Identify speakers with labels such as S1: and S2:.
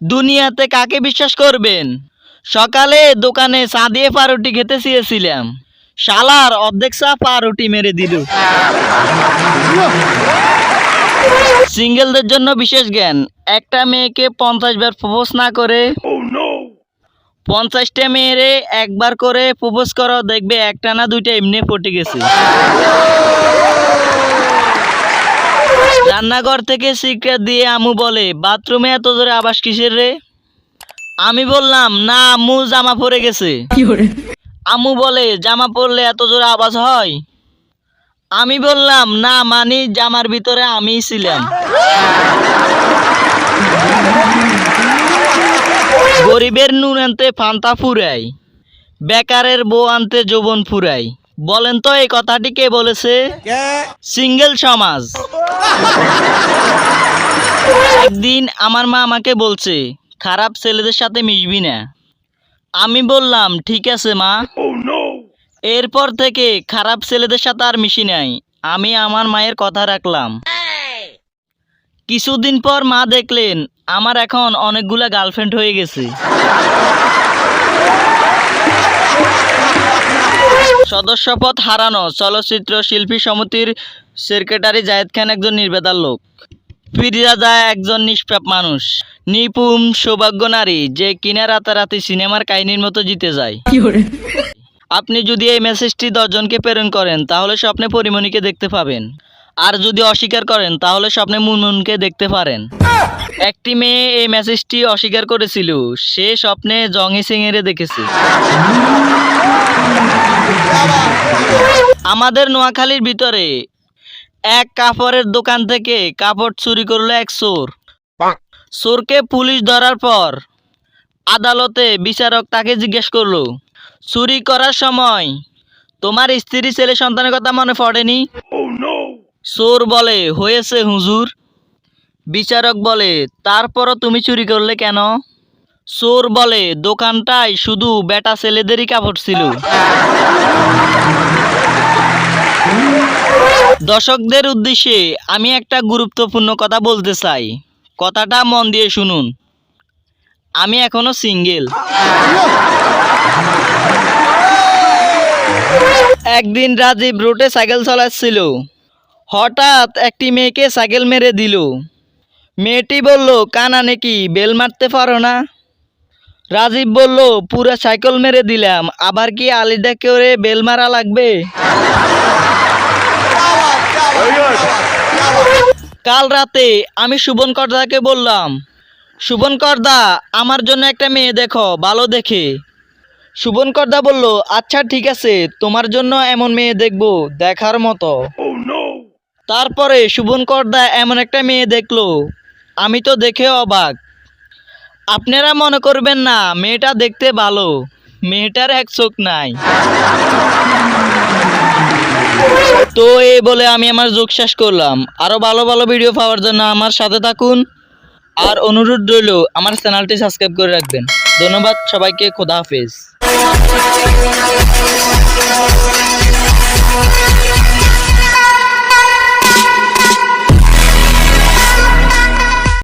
S1: দুনিয়াতে কাকে বিশ্বাস করবেন? সকালে দোকানে চা দিয়ে পাউরুটি খেতে চেয়েছিলাম। শালার অর্ধেক চা পাউরুটি মেরে দিল। সিঙ্গেলদের জন্য বিশেষ জ্ঞান। একটা মেয়েকে পঞ্চাশ বার প্রপোজ না করে পঞ্চাশটা মেয়েরে একবার করে প্রপোজ করো দেখবে একটা না দুইটা এমনি পটে গেছে। রান্নাঘর থেকে সিক্রেট দিয়ে আমু বলে বাথরুমে এত জোরে আবাস কিসের রে? আমি বললাম না আম্মু জামা পরে গেছে। আম্মু বলে জামা পরলে এত জোরে আওয়াজ হয়? আমি বললাম না মানি জামার ভিতরে আমিই ছিলাম। গরিবের নুন আনতে ফান্তা ফুরাই বেকারের বউ আনতে যৌবন ফুরাই। বলেন তো এই কথাটি কে বলেছে? সিঙ্গেল সমাজ। একদিন আমার মা আমাকে বলছে খারাপ ছেলেদের সাথে মিশবি না। আমি বললাম ঠিক আছে মা। এরপর থেকে খারাপ ছেলেদের সাথে আর মিশি নাই। আমি আমার মায়ের কথা রাখলাম। কিছুদিন পর মা দেখলেন আমার এখন অনেকগুলা গার্লফ্রেন্ড হয়ে গেছে। সদস্যপদ হারানো চলচ্চিত্র শিল্পী সমিতির সেক্রেটারি জায়দ খান একজন নির্বেদার লোক। ফিরিয়া একজন নিষ্পাপ মানুষ। নিপুম সৌভাগ্য নারী যে কিনা রাতারাতি সিনেমার কাহিনীর মতো জিতে যায়। আপনি যদি এই মেসেজটি দশজনকে প্রেরণ করেন তাহলে স্বপ্নে পরিমণিকে দেখতে পাবেন। আর যদি অস্বীকার করেন, তাহলে স্বপ্নে মুনমুনকে দেখতে পারেন। একটি মেয়ে এই মেসেজটি অস্বীকার করেছিল। সে স্বপ্নে জংহি সিংয়েরে দেখেছে। আমাদের নোয়াখালীর ভিতরে এক কাপড়ের দোকান থেকে কাপড় চুরি করল এক চোর। চোরকে পুলিশ ধরার পর আদালতে বিচারক তাকে জিজ্ঞেস করল, চুরি করার সময় তোমার স্ত্রী ছেলে সন্তানের কথা মনে পড়েনি? চোর বলে, হয়েছে হুজুর। বিচারক বলে, তারপরও তুমি চুরি করলে কেন? চোর বলে, দোকানটায় শুধু বেটা ছেলেদেরই কাপড় ছিল। দর্শকদের উদ্দেশ্যে আমি একটা গুরুত্বপূর্ণ কথা বলতে চাই। কথাটা মন দিয়ে শুনুন। আমি এখনও সিঙ্গেল। একদিন রাজীব রোডে সাইকেল চালাচ্ছিল। হঠাৎ একটি মেয়েকে সাইকেল মেরে দিল। মেয়েটি বলল, কানা নাকি, বেল মারতে পারো না? রাজীব বলল, পুরো সাইকেল মেরে দিলাম, আবার কি আলিদা করে বেল মারা লাগবে? কাল রাতে আমি শুভন কর্দাকে বললাম সুবন কর্দা, আমার জন্য একটা মেয়ে দেখো, ভালো দেখে। সুবন কর্দা বলল আচ্ছা ঠিক আছে, তোমার জন্য এমন মেয়ে দেখব, দেখার মতো। তারপরে সুবন কর্দা এমন একটা মেয়ে দেখল। আমি তো দেখে অবাক। আপনারা মনে করবেন না, মেয়েটা দেখতে ভালো। মেয়েটার এক চোখ নাই। তো এই বলে আমি আমার যোগ শেষ করলাম। আরও ভালো ভালো ভিডিও পাওয়ার জন্য আমার সাথে থাকুন। আর অনুরোধ রইল, আমার চ্যানেলটি সাবস্ক্রাইব করে রাখবেন। ধন্যবাদ সবাইকে, খোদা হাফেজ।